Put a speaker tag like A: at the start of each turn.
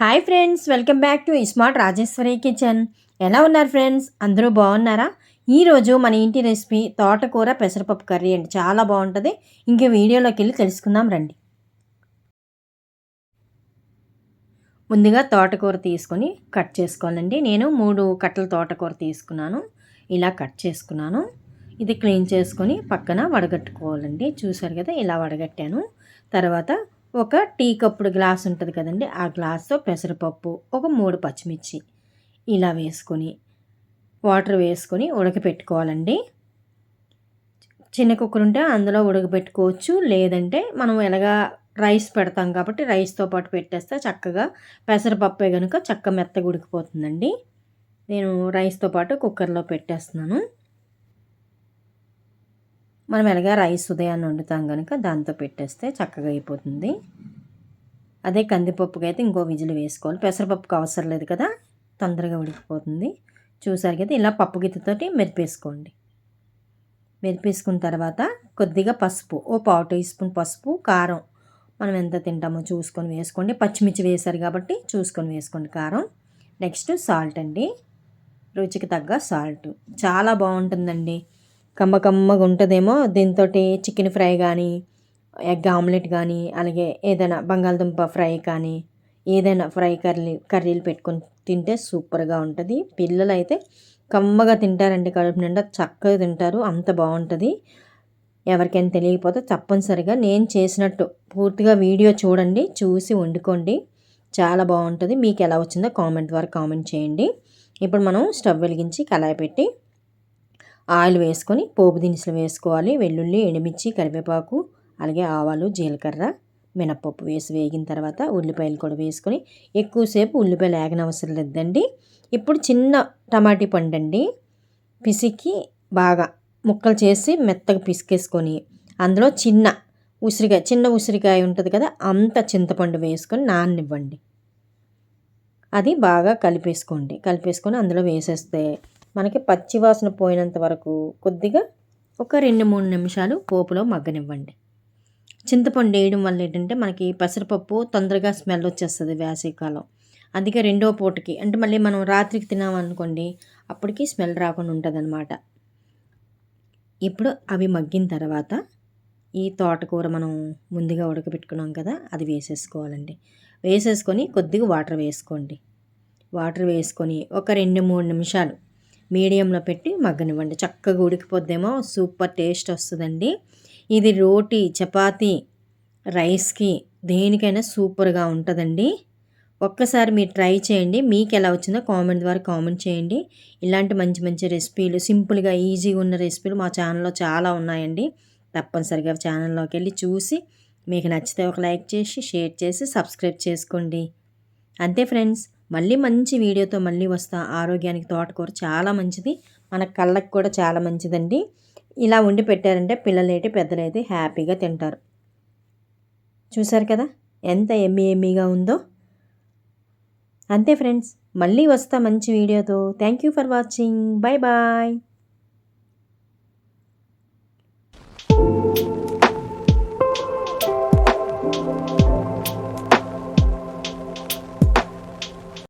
A: Hi friends welcome back to smart Rajeshwari kitchen. ఎలా ఉన్నారు friends? అందరూ బాగున్నారా? ఈరోజు మన ఇంటి రెసిపీ తోటకూర పెసరపప్పు కర్రీ అండి. చాలా బాగుంటుంది. ఇంక వీడియోలోకి వెళ్ళి తెలుసుకుందాం రండి. ముందుగా తోటకూర తీసుకొని కట్ చేసుకోవాలండి. నేను మూడు కట్టల తోటకూర తీసుకున్నాను. ఇలా కట్ చేసుకున్నాను. ఇది క్లీన్ చేసుకొని పక్కన వడగట్టుకోవాలండి. చూసారు కదా ఇలా వడగట్టాను. తర్వాత ఒక టీ కప్పుడు గ్లాస్ ఉంటుంది కదండి ఆ గ్లాస్తో పెసరపప్పు ఒక మూడు పచ్చిమిర్చి ఇలా వేసుకొని వాటర్ వేసుకొని ఉడకపెట్టుకోవాలండి. చిన్న కుక్కర్ ఉంటే అందులో ఉడకబెట్టుకోవచ్చు లేదంటే మనం ఎలాగా రైస్ పెడతాం కాబట్టి రైస్తో పాటు పెట్టేస్తే చక్కగా పెసరపప్పే కనుక చక్క మెత్తగా ఉడికిపోతుందండి. నేను రైస్తో పాటు కుక్కర్లో పెట్టేస్తున్నాను. మనం ఎలాగా రైస్ ఉదయాన్నే వండుతాం కనుక దాంతో పెట్టేస్తే చక్కగా అయిపోతుంది. అదే కందిపప్పుకి అయితే ఇంకో విజిల్ వేసుకోవాలి. పెసరపప్పుకి అవసరం లేదు కదా తొందరగా ఉడికిపోతుంది. చూసారు కదా ఇలా పప్పు గిత్తతోటి మెరిపేసుకోండి. మెరిపేసుకున్న తర్వాత కొద్దిగా పసుపు ఓ పావు టీ స్పూన్ పసుపు కారం మనం ఎంత తింటామో చూసుకొని వేసుకోండి. పచ్చిమిర్చి వేశారు కాబట్టి చూసుకొని వేసుకోండి కారం. నెక్స్ట్ సాల్ట్ అండి రుచికి తగ్గ సాల్ట్. చాలా బాగుంటుందండి. కమ్మ కమ్మగా ఉంటుందేమో. దీంతో చికెన్ ఫ్రై కానీ ఎగ్ ఆమ్లెట్ కానీ అలాగే ఏదైనా బంగాళదుంప ఫ్రై కానీ ఏదైనా ఫ్రై కర్రీ కర్రీలు పెట్టుకొని తింటే సూపర్గా ఉంటుంది. పిల్లలు అయితే కమ్మగా తింటారండి. కడుపు నిండా చక్కగా తింటారు. అంత బాగుంటుంది. ఎవరికైనా తెలియకపోతే తప్పనిసరిగా నేను చేసినట్టు పూర్తిగా వీడియో చూడండి చూసి వండుకోండి. చాలా బాగుంటుంది. మీకు ఎలా వచ్చిందో కామెంట్ ద్వారా కామెంట్ చేయండి. ఇప్పుడు మనం స్టవ్ వెలిగించి కళాయి పెట్టి ఆయిల్ వేసుకొని పోపు దినుసులు వేసుకోవాలి. వెల్లుల్లి ఎండుమిర్చి కరివేపాకు అలాగే ఆవాలు జీలకర్ర మినప్పప్పు వేసి వేగిన తర్వాత ఉల్లిపాయలు కూడా వేసుకొని ఎక్కువసేపు ఉల్లిపాయలు ఏగనవసరం లేదండి. ఇప్పుడు చిన్న టమాటీ పండు అండి పిసికి బాగా ముక్కలు చేసి మెత్తగా పిసికేసుకొని అందులో చిన్న ఉసిరికాయ చిన్న ఉసిరికాయ ఉంటుంది కదా అంత చింతపండు వేసుకొని నాననివ్వండి. అది బాగా కలిపేసుకోండి. కలిపేసుకొని అందులో వేసేస్తే మనకి పచ్చివాసన పోయినంత వరకు కొద్దిగా ఒక రెండు మూడు నిమిషాలు పోపులో మగ్గనివ్వండి. చింతపండు వేయడం వల్ల ఏంటంటే మనకి పెసరపప్పు తొందరగా స్మెల్ వచ్చేస్తుంది వేసవికాలం. అందుకే రెండో పూటకి అంటే మళ్ళీ మనం రాత్రికి తినామనుకోండి అప్పటికి స్మెల్ రాకుండా ఉంటుంది అనమాట ఇప్పుడు అవి మగ్గిన తర్వాత ఈ తోటకూర మనం ముందుగా ఉడకబెట్టుకున్నాం కదా అది వేసేసుకోవాలండి. వేసేసుకొని కొద్దిగా వాటర్ వేసుకోండి. వాటర్ వేసుకొని ఒక రెండు మూడు నిమిషాలు మీడియంలో పెట్టి మగ్గనివ్వండి. చక్కగా ఉడికిపోద్దేమో. సూపర్ టేస్ట్ వస్తుందండి. ఇది రోటీ చపాతీ రైస్కి దేనికైనా సూపర్గా ఉంటుందండి. ఒక్కసారి మీరు ట్రై చేయండి. మీకు ఎలా వచ్చిందో కామెంట్ ద్వారా కామెంట్ చేయండి. ఇలాంటి మంచి మంచి రెసిపీలు సింపుల్గా ఈజీగా ఉన్న రెసిపీలు మా ఛానల్లో చాలా ఉన్నాయండి. తప్పనిసరిగా ఛానల్లోకి వెళ్ళి చూసి మీకు నచ్చితే ఒక లైక్ చేసి షేర్ చేసి సబ్స్క్రైబ్ చేసుకోండి. అంతే ఫ్రెండ్స్. మళ్ళీ మంచి వీడియోతో మళ్ళీ వస్తా. ఆరోగ్యానికి తోటకూర చాలా మంచిది. మన కళ్ళకు కూడా చాలా మంచిదండి. ఇలా వండి పెట్టారంటే పిల్లలేటి పెద్దలైతే హ్యాపీగా తింటారు. చూసారు కదా? ఎంత ఎమ్మి ఎమ్మిగా ఉందో. అంతే ఫ్రెండ్స్. మళ్ళీ వస్తా మంచి వీడియోతో. Thank you for watching. Bye bye.